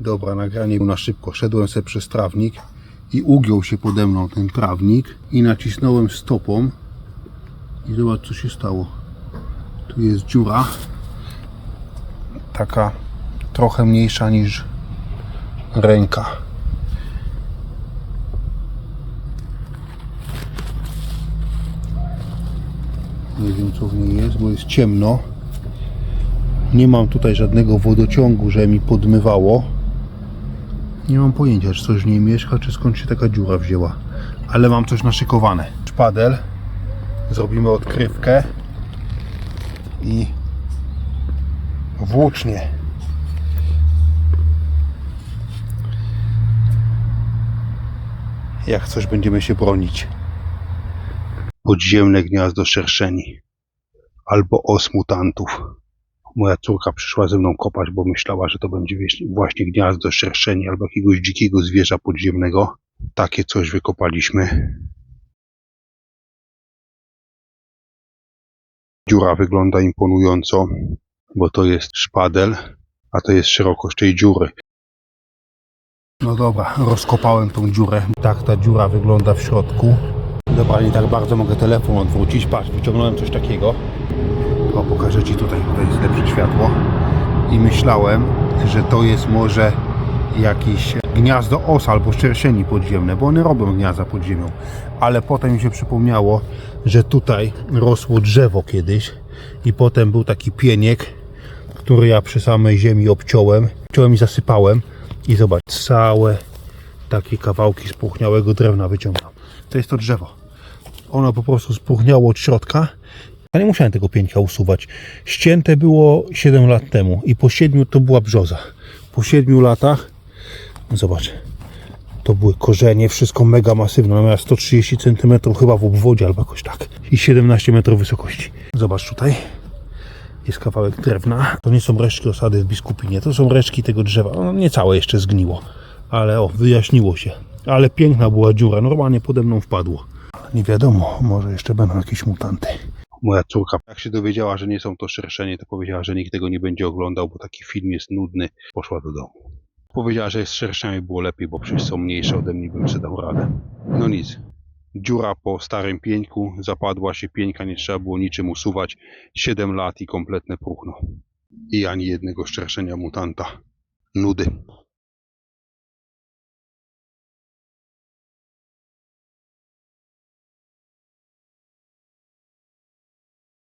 Dobra, nagranie na szybko. Szedłem sobie przez trawnik i ugiął się pode mną ten trawnik i nacisnąłem stopą i zobacz co się stało. Tu jest dziura. Taka trochę mniejsza niż ręka. Nie wiem co w niej jest, bo jest ciemno. Nie mam tutaj żadnego wodociągu, że mi podmywało. Nie mam pojęcia, czy coś w niej mieszka, czy skąd się taka dziura wzięła. Ale mam coś naszykowane. Szpadel. Zrobimy odkrywkę. I włócznie. Jak coś będziemy się bronić. Podziemne gniazdo szerszeni. Albo os mutantów. Moja córka przyszła ze mną kopać, bo myślała, że to będzie właśnie gniazdo szerszeni albo jakiegoś dzikiego zwierza podziemnego. Takie coś wykopaliśmy. Dziura wygląda imponująco, bo to jest szpadel, a to jest szerokość tej dziury. No dobra, rozkopałem tą dziurę. Tak ta dziura wygląda w środku. Dobra, nie tak bardzo mogę telefon odwrócić. Patrz, wyciągnąłem coś takiego. O, pokażę Ci tutaj, tutaj jest lepsze światło. I myślałem, że to jest może jakieś gniazdo os albo szczerszeni podziemne, bo one robią gniazda pod ziemią. Ale potem mi się przypomniało, że tutaj rosło drzewo kiedyś i potem był taki pieniek, który ja przy samej ziemi obciąłem, obciąłem i zasypałem i zobacz, całe takie kawałki spuchniałego drewna wyciągnął. To jest to drzewo. Ono po prostu spuchniało od środka. Ja nie musiałem tego pieńka usuwać. Ścięte było 7 lat temu i po 7 to była brzoza. Po 7 latach, zobacz, to były korzenie, wszystko mega masywne. Ona miała 130 cm chyba w obwodzie albo jakoś tak. I 17 metrów wysokości. Zobacz tutaj. Jest kawałek drewna. To nie są resztki osady w Biskupinie, to są resztki tego drzewa. Ono nie całe jeszcze zgniło, ale o, wyjaśniło się. Ale piękna była dziura, normalnie pode mną wpadło. Nie wiadomo, może jeszcze będą jakieś mutanty. Moja córka, jak się dowiedziała, że nie są to szerszenie, to powiedziała, że nikt tego nie będzie oglądał, bo taki film jest nudny. Poszła do domu. Powiedziała, że z szerszeniami było lepiej, bo przecież są mniejsze ode mnie, bym sobie dał radę. No nic. Dziura po starym pieńku, zapadła się pieńka, nie trzeba było niczym usuwać. 7 lat i kompletne próchno. I ani jednego szczerszenia mutanta. Nudy.